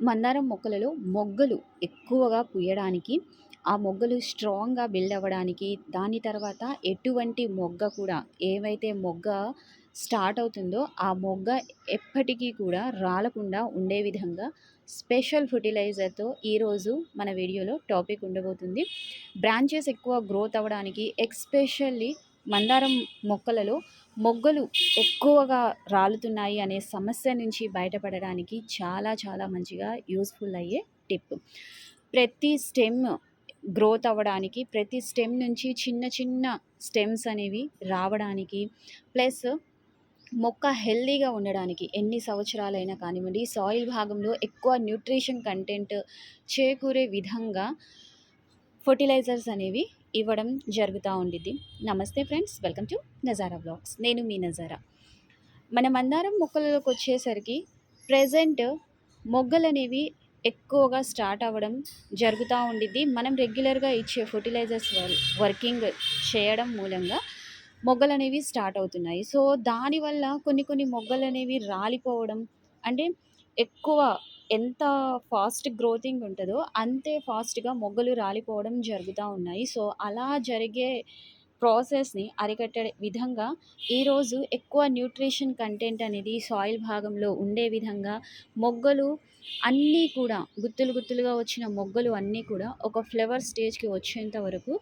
మందారం మొక్కలలో మొగ్గలు ఎక్కువగా పూయడానికి ఆ మొగ్గలు స్ట్రాంగ్గా బిల్డ్ అవ్వడానికి దాని తర్వాత ఎటువంటి మొగ్గ కూడా ఏవైతే మొగ్గ స్టార్ట్ అవుతుందో ఆ మొగ్గ ఎప్పటికీ కూడా రాలకుండా ఉండే విధంగా స్పెషల్ ఫర్టిలైజర్తో ఈరోజు మన వీడియోలో టాపిక్ ఉండబోతుంది. బ్రాంచెస్ ఎక్కువ గ్రోత్ అవ్వడానికి ఎక్స్పెషల్లీ మందారం మొక్కలలో మొగ్గలు ఎక్కువగా రాలుతున్నాయి అనే సమస్య నుంచి బయటపడడానికి చాలా చాలా మంచిగా యూస్ఫుల్ అయ్యే టిప్. ప్రతి స్టెమ్ గ్రోత్ అవ్వడానికి ప్రతి స్టెమ్ నుంచి చిన్న చిన్న స్టెమ్స్ అనేవి రావడానికి ప్లస్ మొక్క హెల్దీగా ఉండడానికి ఎన్ని సంవత్సరాలైనా కానివ్వండి సాయిల్ భాగంలో ఎక్కువ న్యూట్రిషన్ కంటెంట్ చేకూరే విధంగా ఫర్టిలైజర్స్ అనేవి ఇవ్వడం జరుగుతూ ఉండిద్ది. నమస్తే friends welcome to Nazara blogs నేను మీ నజారా. మన మందారం మొక్కలలోకి వచ్చేసరికి ప్రజెంట్ మొగ్గలు అనేవి ఎక్కువగా స్టార్ట్ అవ్వడం జరుగుతూ ఉండిద్ది. మనం రెగ్యులర్గా ఇచ్చే ఫర్టిలైజర్స్ వర్కింగ్ చేయడం మూలంగా మొగ్గలు అనేవి స్టార్ట్ అవుతున్నాయి. సో దానివల్ల కొన్ని కొన్ని మొగ్గలు అనేవి రాలిపోవడం అంటే ఎక్కువ ఎంత ఫాస్ట్ గ్రోతింగ్ ఉంటుందో అంతే ఫాస్ట్గా మొగ్గలు రాలిపోవడం జరుగుతూ ఉన్నాయి. సో అలా జరిగే ప్రాసెస్ని అరికట్టే విధంగా ఈరోజు ఎక్కువ న్యూట్రిషన్ కంటెంట్ అనేది సాయిల్ భాగంలో ఉండే విధంగా మొగ్గలు అన్నీ కూడా గుత్తులు గుత్తులుగా వచ్చిన మొగ్గలు అన్నీ కూడా ఒక ఫ్లవర్ స్టేజ్కి వచ్చేంత వరకు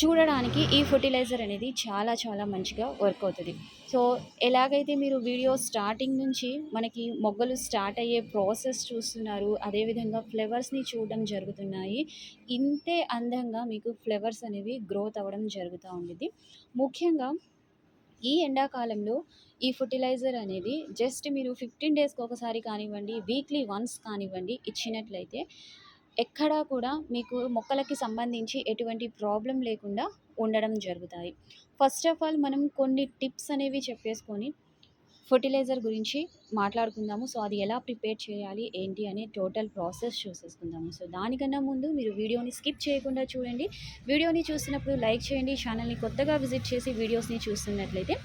చూడడానికి ఈ ఫర్టిలైజర్ అనేది చాలా చాలా మంచిగా వర్క్ అవుతుంది. సో ఎలాగైతే మీరు వీడియో స్టార్టింగ్ నుంచి మనకి మొగ్గలు స్టార్ట్ అయ్యే ప్రాసెస్ చూస్తున్నారు అదేవిధంగా ఫ్లవర్స్ని చూడడం జరుగుతున్నాయి. ఇంతే అందంగా మీకు ఫ్లవర్స్ అనేవి గ్రోత్ అవ్వడం జరుగుతూ ఉండేది ముఖ్యంగా ఈ ఎండాకాలంలో ఈ ఫర్టిలైజర్ అనేది జస్ట్ మీరు ఫిఫ్టీన్ డేస్కి ఒకసారి కానివ్వండి వీక్లీ వన్స్ కానివ్వండి ఇచ్చినట్లయితే ఎక్కడా కూడా మీకు మొక్కలకి సంబంధించి ఎటువంటి ప్రాబ్లం లేకుండా ఉండడం జరుగుతాయి. ఫస్ట్ ఆఫ్ ఆల్ మనం కొన్ని టిప్స్ అనేవి చెప్పేసుకొని ఫర్టిలైజర్ గురించి మాట్లాడుకుందాము. సో అది ఎలా ప్రిపేర్ చేయాలి ఏంటి అనే టోటల్ ప్రాసెస్ చూసేసుకుందాము. సో దానికన్నా ముందు మీరు వీడియోని స్కిప్ చేయకుండా చూడండి. వీడియోని చూసినప్పుడు లైక్ చేయండి. ఛానల్ని కొత్తగా విజిట్ చేసి వీడియోస్ని చూస్తున్నట్లయితే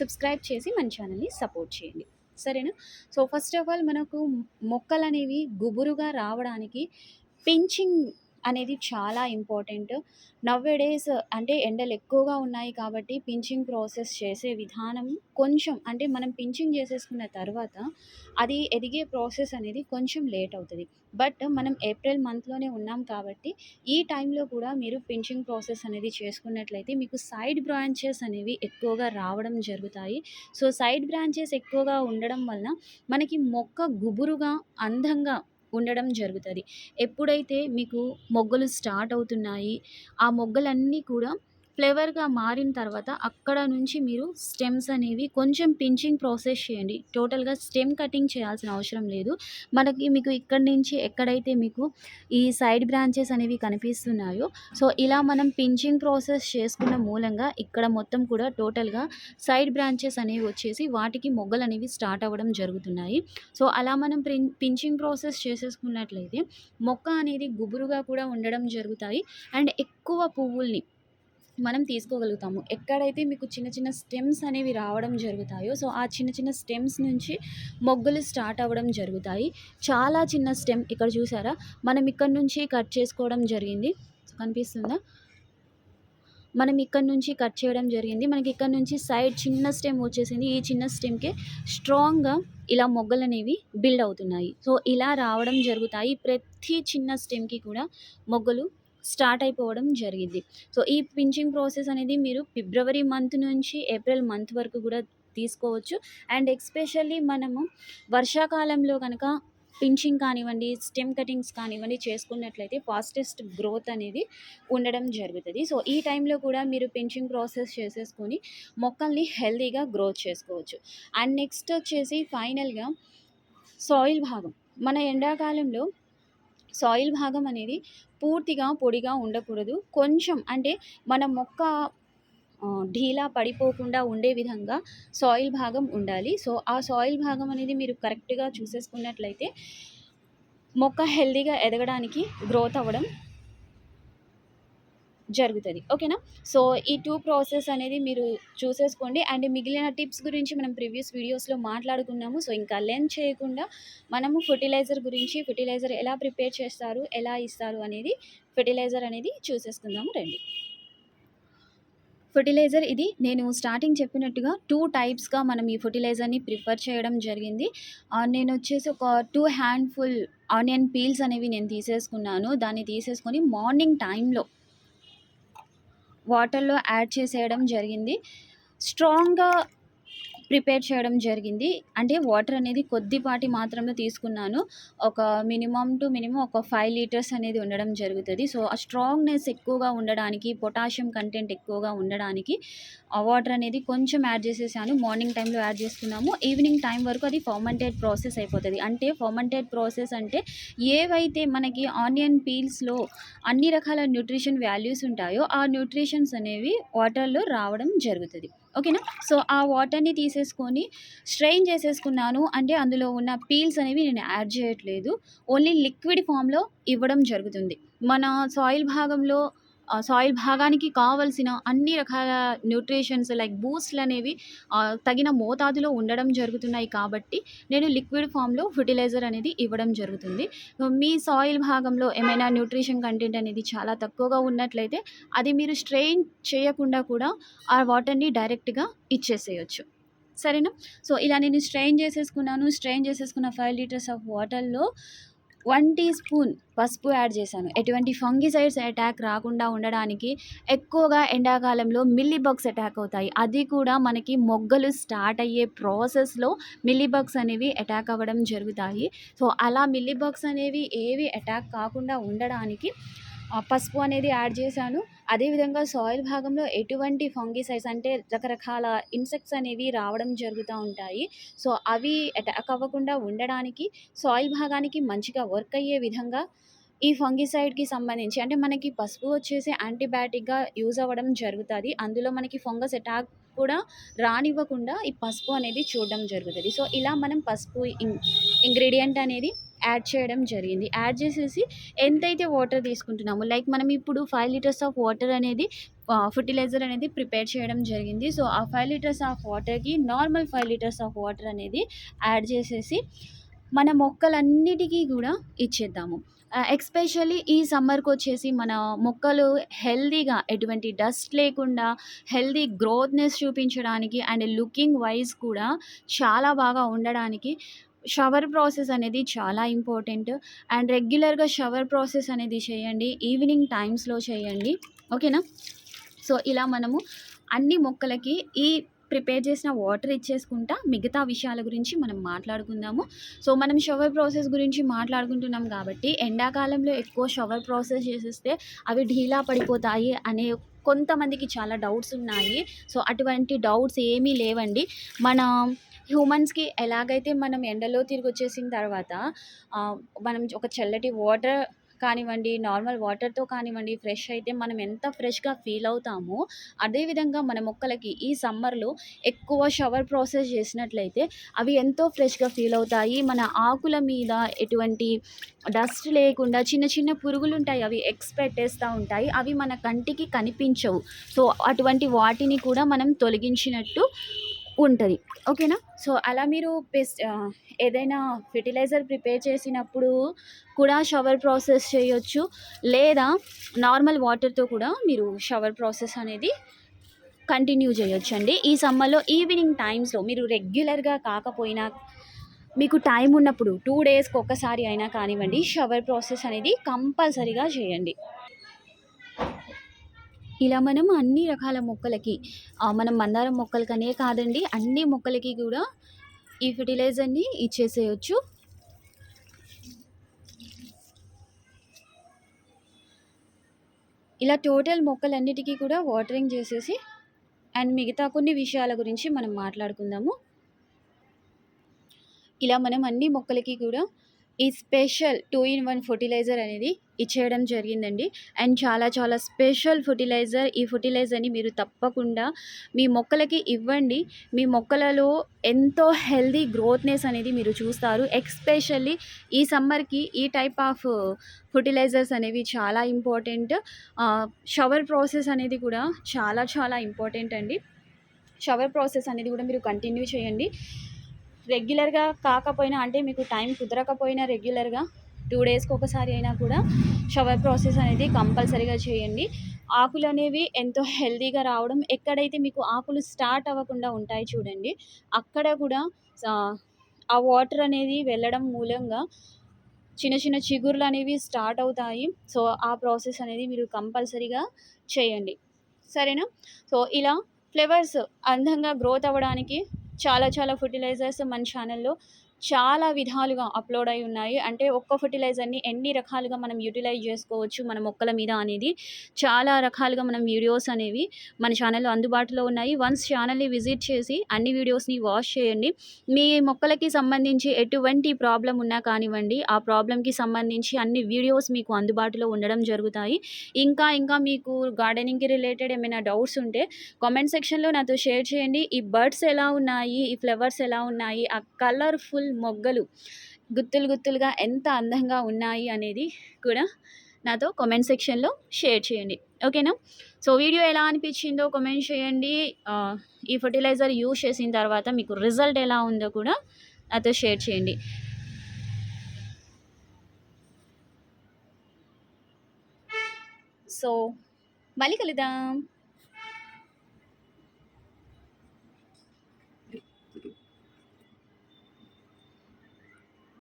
సబ్స్క్రైబ్ చేసి మన ఛానల్ని సపోర్ట్ చేయండి. సరేనా? సో ఫస్ట్ ఆఫ్ ఆల్ మనకు మొక్కలు అనేవి గుబురుగా రావడానికి పించింగ్ అనేది చాలా ఇంపార్టెంట్. డేస్ అంటే ఎండలు ఎక్కువగా ఉన్నాయి కాబట్టి పించింగ్ ప్రాసెస్ చేసే విధానం కొంచెం అంటే మనం పించింగ్ చేసేసుకున్న తర్వాత అది ఎదిగే ప్రాసెస్ అనేది కొంచెం లేట్ అవుతుంది. బట్ మనం ఏప్రిల్ మంత్లోనే ఉన్నాం కాబట్టి ఈ టైంలో కూడా మీరు పించింగ్ ప్రాసెస్ అనేది చేసుకున్నట్లయితే మీకు సైడ్ బ్రాంచెస్ అనేవి ఎక్కువగా రావడం జరుగుతాయి. సో సైడ్ బ్రాంచెస్ ఎక్కువగా ఉండడం వలన మనకి మొక్క గుబురుగా అందంగా ఉండడం జరుగుతుంది. ఎప్పుడైతే మీకు మొగ్గలు స్టార్ట్ అవుతున్నాయి ఆ మొగ్గలన్నీ కూడా ఫ్లేవర్గా మారిన తర్వాత అక్కడ నుంచి మీరు స్టెమ్స్ అనేవి కొంచెం పించింగ్ ప్రాసెస్ చేయండి. టోటల్గా స్టెమ్ కటింగ్ చేయాల్సిన అవసరం లేదు. మనకి మీకు ఇక్కడ నుంచి ఎక్కడైతే మీకు ఈ సైడ్ బ్రాంచెస్ అనేవి కనిపిస్తున్నాయో సో ఇలా మనం పించింగ్ ప్రాసెస్ చేసుకున్న మూలంగా ఇక్కడ మొత్తం కూడా టోటల్గా సైడ్ బ్రాంచెస్ అనేవి వచ్చేసి వాటికి మొగ్గలు అనేవి స్టార్ట్ అవ్వడం జరుగుతున్నాయి. సో అలా మనం పించింగ్ ప్రాసెస్ చేసేసుకున్నట్లయితే మొక్క అనేది గుబురుగా కూడా ఉండడం జరుగుతాయి. అండ్ ఎక్కువ పువ్వుల్ని మనం తీసుకోగలుగుతాము. ఎక్కడైతే మీకు చిన్న చిన్న స్టెమ్స్ అనేవి రావడం జరుగుతాయో సో ఆ చిన్న చిన్న స్టెమ్స్ నుంచి మొగ్గలు స్టార్ట్ అవ్వడం జరుగుతాయి. చాలా చిన్న స్టెమ్ ఇక్కడ చూసారా? మనం ఇక్కడ నుంచి కట్ చేసుకోవడం జరిగింది. కనిపిస్తుందా? మనం ఇక్కడ నుంచి కట్ చేయడం జరిగింది. మనకి ఇక్కడ నుంచి సైడ్ చిన్న స్టెమ్ వచ్చేసింది. ఈ చిన్న స్టెమ్కి స్ట్రాంగ్గా ఇలా మొగ్గలు అనేవి బిల్డ్ అవుతున్నాయి. సో ఇలా రావడం జరుగుతాయి. ప్రతి చిన్న స్టెమ్కి కూడా మొగ్గలు స్టార్ట్ అయిపోవడం జరిగింది. సో ఈ పించింగ్ ప్రాసెస్ అనేది మీరు ఫిబ్రవరి మంత్ నుంచి ఏప్రిల్ మంత్ వరకు కూడా తీసుకోవచ్చు. అండ్ ఎక్స్పెషల్లీ మనము వర్షాకాలంలో కనుక పించింగ్ కానివ్వండి స్టెమ్ కటింగ్స్ కానివ్వండి చేసుకున్నట్లయితే ఫాస్టెస్ట్ గ్రోత్ అనేది ఉండడం జరుగుతుంది. సో ఈ టైంలో కూడా మీరు పించింగ్ ప్రాసెస్ చేసేసుకొని మొక్కల్ని హెల్తీగా గ్రోత్ చేసుకోవచ్చు. అండ్ నెక్స్ట్ వచ్చేసి ఫైనల్గా సాయిల్ భాగం. మన ఎండాకాలంలో సాయిల్ భాగం అనేది పూర్తిగా పొడిగా ఉండకూడదు. కొంచెం అంటే మన మొక్క ఢీలా పడిపోకుండా ఉండే విధంగా సాయిల్ భాగం ఉండాలి. సో ఆ సాయిల్ భాగం అనేది మీరు కరెక్ట్గా చూసేసుకున్నట్లయితే మొక్క హెల్దీగా ఎదగడానికి గ్రోత్ అవ్వడం జరుగుతుంది. ఓకేనా? సో ఈ టూ ప్రాసెస్ అనేది మీరు చూసేసుకోండి. అండ్ మిగిలిన టిప్స్ గురించి మనం ప్రీవియస్ వీడియోస్లో మాట్లాడుకున్నాము. సో ఇంకా లెంత్ చేయకుండా మనము ఫర్టిలైజర్ గురించి ఫర్టిలైజర్ ఎలా ప్రిపేర్ చేస్తారు ఎలా ఇస్తారు అనేది ఫెర్టిలైజర్ అనేది చూసేసుకుందాము రండి. ఫర్టిలైజర్ ఇది నేను స్టార్టింగ్ చెప్పినట్టుగా టూ టైప్స్గా మనం ఈ ఫర్టిలైజర్ని ప్రిఫర్ చేయడం జరిగింది. నేను వచ్చేసి ఒక టూ హ్యాండ్ఫుల్ ఆనియన్ పీల్స్ అనేవి నేను తీసేసుకున్నాను. దాన్ని తీసేసుకొని మార్నింగ్ టైంలో వాటర్లో యాడ్ చేసేయడం జరిగింది. స్ట్రాంగ్గా ప్రిపేర్ చేయడం జరిగింది. అంటే వాటర్ అనేది కొద్దిపాటి మాత్రమే తీసుకున్నాను. ఒక మినిమం టు మినిమం ఒక ఫైవ్ లీటర్స్ అనేది ఉండడం జరుగుతుంది. సో ఆ స్ట్రాంగ్నెస్ ఎక్కువగా ఉండడానికి పొటాషియం కంటెంట్ ఎక్కువగా ఉండడానికి ఆ వాటర్ అనేది కొంచెం యాడ్ చేసేసాను. మార్నింగ్ టైంలో యాడ్ చేసుకున్నాము. ఈవినింగ్ టైం వరకు అది ఫర్మెంటెడ్ ప్రాసెస్ అయిపోతుంది. అంటే ఫర్మెంటెడ్ ప్రాసెస్ అంటే ఏవైతే మనకి ఆనియన్ పీల్స్లో అన్ని రకాల న్యూట్రిషన్ వాల్యూస్ ఉంటాయో ఆ న్యూట్రిషన్స్ అనేవి వాటర్లో రావడం జరుగుతుంది. ఓకేనా? సో ఆ వాటర్ని తీసేసుకొని స్ట్రెయిన్ చేసేసుకున్నాను. అంటే అందులో ఉన్న పీల్స్ అనేవి నేను యాడ్ చేయట్లేదు. ఓన్లీ లిక్విడ్ ఫామ్లో ఇవ్వడం జరుగుతుంది. మన సాయిల్ భాగంలో సాయిల్ భాగానికి కావలసిన అన్ని రకాల న్యూట్రిషన్స్ లైక్ బూస్ట్లు అనేవి తగిన మోతాదులో ఉండడం జరుగుతున్నాయి కాబట్టి నేను లిక్విడ్ ఫామ్లో ఫర్టిలైజర్ అనేది ఇవ్వడం జరుగుతుంది. మీ సాయిల్ భాగంలో ఏమైనా న్యూట్రిషన్ కంటెంట్ అనేది చాలా తక్కువగా ఉన్నట్లయితే అది మీరు స్ట్రెయిన్ చేయకుండా కూడా ఆ వాటర్ని డైరెక్ట్గా ఇచ్చేసేయచ్చు. సరేనా? సో ఇలా నేను స్ట్రెయిన్ చేసేసుకున్నాను. స్ట్రెయిన్ చేసేసుకున్న ఫైవ్ లీటర్స్ ఆఫ్ వాటర్లో వన్ టీ స్పూన్ పసుపు యాడ్ చేశాను. ఎటువంటి ఫంగిసైడ్స్ అటాక్ రాకుండా ఉండడానికి ఎక్కువగా ఎండాకాలంలో మిల్లీబగ్స్ అటాక్ అవుతాయి. అది కూడా మనకి మొగ్గలు స్టార్ట్ అయ్యే ప్రాసెస్లో మిల్లీబగ్స్ అనేవి అటాక్ అవ్వడం జరుగుతాయి. సో అలా మిల్లీబగ్స్ అనేవి ఏవి అటాక్ కాకుండా ఉండడానికి పసుపు అనేది యాడ్ చేశాను. అదేవిధంగా సాయిల్ భాగంలో ఎటువంటి ఫంగిసైడ్స్ అంటే రకరకాల ఇన్సెక్ట్స్ అనేవి రావడం జరుగుతూ ఉంటాయి. సో అవి అటాక్ అవ్వకుండా ఉండడానికి సాయిల్ భాగానికి మంచిగా వర్క్ అయ్యే విధంగా ఈ ఫంగిసైడ్కి సంబంధించి అంటే మనకి పసుపు వచ్చేసి యాంటీబయాటిక్గా యూజ్ అవ్వడం జరుగుతుంది. అందులో మనకి ఫంగస్ అటాక్ కూడా రానివ్వకుండా ఈ పసుపు అనేది చూడడం జరుగుతుంది. సో ఇలా మనం పసుపు ఇంగ్రీడియంట్ అనేది యాడ్ చేయడం జరిగింది. యాడ్ చేసేసి ఎంతైతే వాటర్ తీసుకుంటున్నామో లైక్ మనం ఇప్పుడు ఫైవ్ లీటర్స్ ఆఫ్ వాటర్ అనేది ఫర్టిలైజర్ అనేది ప్రిపేర్ చేయడం జరిగింది. సో ఆ ఫైవ్ లీటర్స్ ఆఫ్ వాటర్కి normal five litres of water అనేది యాడ్ చేసేసి మన మొక్కలన్నిటికీ కూడా ఇచ్చేద్దాము. ఎస్పెషల్లీ ఈ సమ్మర్కి వచ్చేసి మన మొక్కలు హెల్దీగా ఎటువంటి డస్ట్ లేకుండా హెల్దీ గ్రోత్నెస్ చూపించడానికి అండ్ లుకింగ్ వైజ్ కూడా చాలా బాగా ఉండడానికి షవర్ ప్రాసెస్ అనేది చాలా ఇంపార్టెంట్. అండ్ రెగ్యులర్గా షవర్ ప్రాసెస్ అనేది చేయండి ఈవినింగ్ టైమ్స్లో చేయండి. ఓకేనా? సో ఇలా మనము అన్ని మొక్కలకి ఈ ప్రిపేర్ చేసిన వాటర్ ఇచ్చేసుకుంటా మిగతా విషయాల గురించి మనం మాట్లాడుకుందాము. సో మనం షవర్ ప్రాసెస్ గురించి మాట్లాడుకుంటున్నాం కాబట్టి ఎండాకాలంలో ఎక్కువ షవర్ ప్రాసెస్ చేసేస్తే అవి ఢీలా పడిపోతాయి అనే కొంతమందికి చాలా డౌట్స్ ఉన్నాయి. సో అటువంటి డౌట్స్ ఏమీ లేవండి. మన హ్యూమన్స్కి ఎలాగైతే మనం ఎండలో తిరిగి వచ్చేసిన తర్వాత మనం ఒక చల్లటి వాటర్ కానివ్వండి నార్మల్ వాటర్తో కానివ్వండి ఫ్రెష్ అయితే మనం ఎంత ఫ్రెష్గా ఫీల్ అవుతామో అదేవిధంగా మన మొక్కలకి ఈ సమ్మర్లో ఎక్కువ షవర్ ప్రాసెస్ చేసినట్లయితే అవి ఎంతో ఫ్రెష్గా ఫీల్ అవుతాయి. మన ఆకుల మీద ఎటువంటి డస్ట్ లేకుండా చిన్న చిన్న పురుగులు ఉంటాయి అవి ఎక్స్ పెట్టేస్తూ ఉంటాయి. అవి మన కంటికి కనిపించవు. సో అటువంటి వాటిని కూడా మనం తొలగించినట్టు ఉంటుంది. ఓకేనా? సో అలా మీరు పెస్ట్ ఏదైనా ఫెర్టిలైజర్ ప్రిపేర్ చేసినప్పుడు కూడా షవర్ ప్రాసెస్ చేయొచ్చు. లేదా నార్మల్ వాటర్తో కూడా మీరు షవర్ ప్రాసెస్ అనేది కంటిన్యూ చేయొచ్చు అండి ఈ సమ్మర్లో ఈవినింగ్ టైమ్స్లో మీరు రెగ్యులర్గా కాకపోయినా మీకు టైం ఉన్నప్పుడు టూ డేస్కి ఒక్కసారి అయినా కానివ్వండి షవర్ ప్రాసెస్ అనేది కంపల్సరీగా చేయండి. ఇలా మనం అన్ని రకాల మొక్కలకి మనం మందారం మొక్కలకనే కాదండి అన్ని మొక్కలకి కూడా ఈ ఫెర్టిలైజర్ని ఇచ్చేసేయచ్చు. ఇలా టోటల్ మొక్కలన్నిటికీ కూడా వాటరింగ్ చేసేసి అండ్ మిగతా కొన్ని విషయాల గురించి మనం మాట్లాడుకుందాము. ఇలా మనం అన్ని మొక్కలకి కూడా ఈ special two in one fertiliser అనేది ఇచ్చేయడం జరిగిందండి. అండ్ చాలా చాలా స్పెషల్ ఫర్టిలైజర్. ఈ ఫర్టిలైజర్ని మీరు తప్పకుండా మీ మొక్కలకి ఇవ్వండి. మీ మొక్కలలో ఎంతో హెల్దీ గ్రోత్నెస్ అనేది మీరు చూస్తారు. ఎక్స్పెషల్లీ ఈ సమ్మర్కి ఈ టైప్ ఆఫ్ ఫర్టిలైజర్స్ అనేవి చాలా ఇంపార్టెంట్. షవర్ ప్రాసెస్ అనేది కూడా చాలా చాలా ఇంపార్టెంట్ అండి. షవర్ ప్రాసెస్ అనేది కూడా మీరు కంటిన్యూ చేయండి. రెగ్యులర్గా కాకపోయినా అంటే మీకు టైం కుదరకపోయినా రెగ్యులర్గా టూ డేస్కి ఒకసారి అయినా కూడా షవర్ ప్రాసెస్ అనేది కంపల్సరీగా చేయండి. ఆకులు అనేవి ఎంతో హెల్దీగా రావడం ఎక్కడైతే మీకు ఆకులు స్టార్ట్ అవ్వకుండా ఉంటాయి చూడండి అక్కడ కూడా ఆ వాటర్ అనేది వెళ్ళడం మూలంగా చిన్న చిన్న చిగుర్లు అనేవి స్టార్ట్ అవుతాయి. సో ఆ ప్రాసెస్ అనేది మీరు కంపల్సరీగా చేయండి. సరేనా? సో ఇలా ఫ్లవర్స్ అందంగా గ్రోత్ అవ్వడానికి చాలా చాలా ఫర్టిలైజర్స్ మన ఛానల్లో చాలా విధాలుగా అప్లోడ్ అయి ఉన్నాయి. అంటే ఒక్క ఫర్టిలైజర్ని ఎన్ని రకాలుగా మనం యూటిలైజ్ చేసుకోవచ్చు మన మొక్కల మీద అనేది చాలా రకాలుగా మనం వీడియోస్ అనేవి మన ఛానల్లో అందుబాటులో ఉన్నాయి. వన్స్ ఛానల్ని విజిట్ చేసి అన్ని వీడియోస్ని వాష్ చేయండి. మీ మొక్కలకి సంబంధించి ఎటువంటి ప్రాబ్లం ఉన్నా కానివ్వండి ఆ ప్రాబ్లంకి సంబంధించి అన్ని వీడియోస్ మీకు అందుబాటులో ఉండడం జరుగుతాయి. ఇంకా ఇంకా మీకు గార్డెనింగ్కి రిలేటెడ్ ఏమైనా డౌట్స్ ఉంటే కామెంట్ సెక్షన్లో నాతో షేర్ చేయండి. ఈ బర్డ్స్ ఎలా ఉన్నాయి? ఈ ఫ్లవర్స్ ఎలా ఉన్నాయి? ఆ కలర్ఫుల్ మొగ్గలు గుత్తులు గుత్తులుగా ఎంత అందంగా ఉన్నాయి అనేది కూడా నాతో కామెంట్ సెక్షన్లో షేర్ చేయండి. ఓకేనా సో వీడియో ఎలా అనిపించిందో కామెంట్ చేయండి. ఈ ఫర్టిలైజర్ యూజ్ చేసిన తర్వాత మీకు రిజల్ట్ ఎలా ఉందో కూడా నాతో షేర్ చేయండి. సో మళ్ళీ కలుద్దాం.